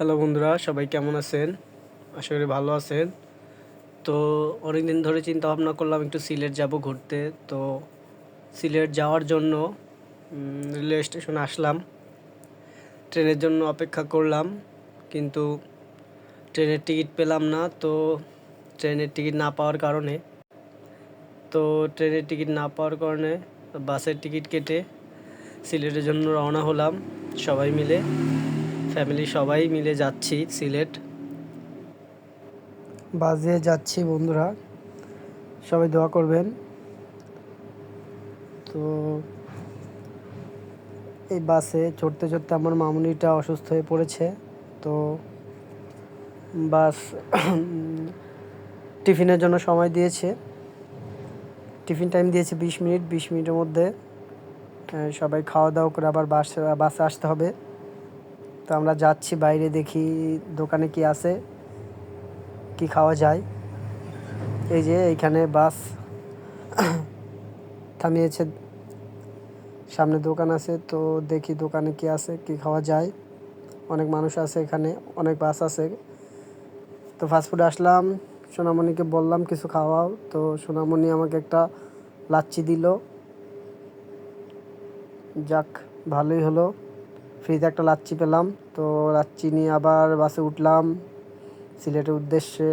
Hello বন্ধুরা, সবাই কেমন আছেন? আশা করি ভালো আছেন। তো অনেক দিন ধরে চিন্তা ভাবনা করলাম একটু সিলেট যাব ঘুরতে। তো সিলেট যাওয়ার জন্য রেলওয়ে স্টেশনে আসলাম। ট্রেনের জন্য অপেক্ষা করলাম, কিন্তু ট্রেনের টিকিট পেলাম না। তো ট্রেনের টিকিট না পাওয়ার কারণে, তো ট্রেনের টিকিট না পাওয়ার কারণে বাসের টিকিট কেটে সিলেটের জন্য রওনা হলাম সবাই মিলে। ফ্যামিলি সবাই মিলে যাচ্ছি সিলেট। বাজে যাচ্ছি বন্ধুরা, সবাই দোয়া করবেন। তো এই বাসে চড়তে চড়তে আমার মামুনিটা অসুস্থ হয়ে পড়েছে, তো বাস টিফিনের জন্য সময় দিয়েছে। টিফিন টাইম দিয়েছে বিশ মিনিট, বিশ মিনিটের মধ্যে সবাই খাওয়া দাওয়া করে আবার বাস, বাসে আসতে হবে। তো আমরা যাচ্ছি, বাইরে দেখি দোকানে কি আছে, কি খাওয়া যায়। এই যে এইখানে বাস থামিয়েছে, সামনে দোকান আছে, তো দেখি দোকানে কি আছে, কি খাওয়া যায়। অনেক মানুষ আছে এখানে, অনেক বাস আছে। তো ফাস্টফুডে আসলাম, সোনামণিকে বললাম কিছু খাওয়াও, তো সোনামণি আমাকে একটা লাচ্ছি দিল। যাক, ভালোই হলো। ফ্রিতে একটা লাচ্ছি পেলাম। তো লাচ্ছি নিয়ে আবার বাসে উঠলাম সিলেটের উদ্দেশ্যে।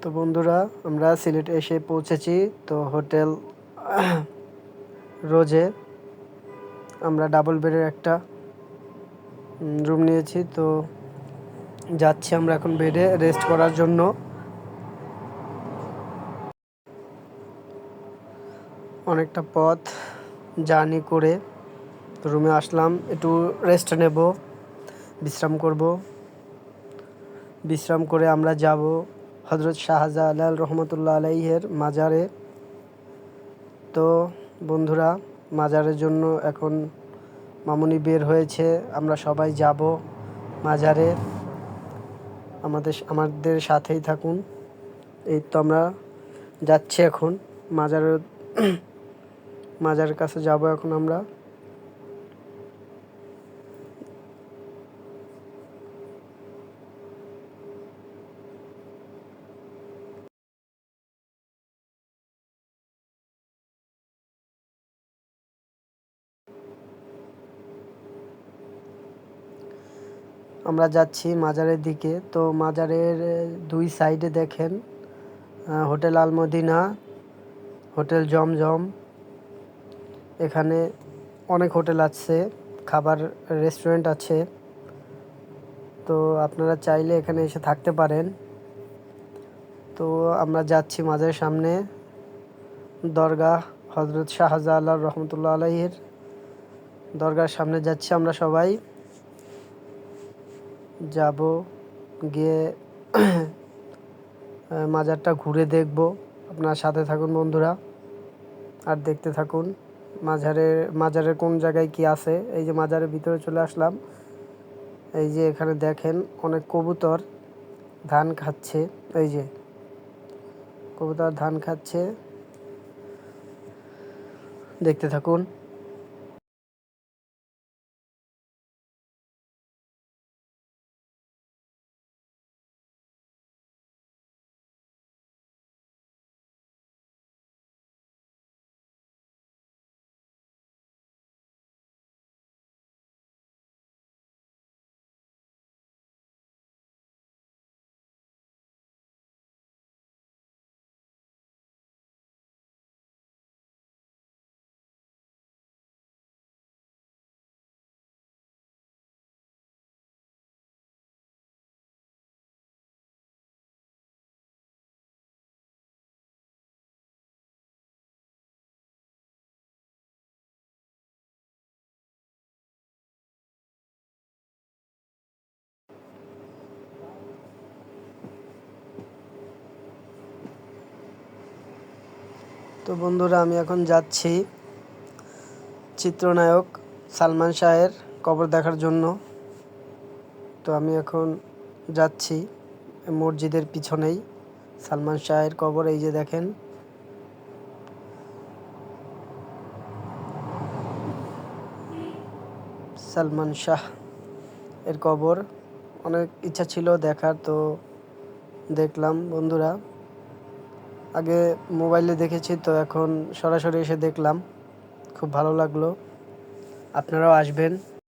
তো বন্ধুরা, আমরা সিলেটে এসে পৌঁছেছি তো হোটেল রোজে। আমরা ডাবল বেডের একটা রুম নিয়েছি। তো যাচ্ছি আমরা এখন বেডে রেস্ট করার জন্য। অনেকটা পথ জার্নি করে রুমে আসলাম, একটু রেস্ট নেব, বিশ্রাম করব। বিশ্রাম করে আমরা যাব হজরত শাহজালাল রহমতুল্লাহ আলাইহের মাজারে। তো বন্ধুরা, মাজারের জন্য এখন মামুনি বের হয়েছে, আমরা সবাই যাব মাজারে। আমাদের আমাদের সাথেই থাকুন। এই তো আমরা যাচ্ছি এখন। মাজারের মাজারের কাছে যাব এখন আমরা। আমরা যাচ্ছি মাজারের দিকে। তো মাজারের দুই সাইডে দেখেন হোটেল আলমদিনা, হোটেল জমজম। এখানে অনেক হোটেল আছে, খাবার রেস্টুরেন্ট আছে। তো আপনারা চাইলে এখানে এসে থাকতে পারেন। তো আমরা যাচ্ছি মাজারের সামনে দরগা হজরত শাহজালাল রহমতুল্লাহ আলহির দরগার সামনে যাচ্ছি আমরা সবাই। যাব, গিয়ে মাজারটা ঘুরে দেখব। আপনার সাথে থাকুন বন্ধুরা, আর দেখতে থাকুন মাজারের মাজারের কোন জায়গায় কি আছে। এই যে মাজারের ভিতরে চলে আসলাম। এই যে এখানে দেখেন, অনেক কবুতর ধান খাচ্ছে। এই যে, কবুতর ধান খাচ্ছে। দেখতে থাকুন। তো বন্ধুরা, আমি এখন যাচ্ছি চিত্রনায়ক সালমান শাহের কবর দেখার জন্য। তো আমি এখন যাচ্ছি মসজিদের পিছনেই সালমান শাহের কবর, এই যে দেখেন। সালমান শাহ এর কবর, অনেক ইচ্ছা ছিল দেখার, তো দেখলাম বন্ধুরা। আগে মোবাইলে দেখেছি তো এখন সরাসরি এসে দেখলাম। খুব ভালো লাগল। আপনারাও আসবেন।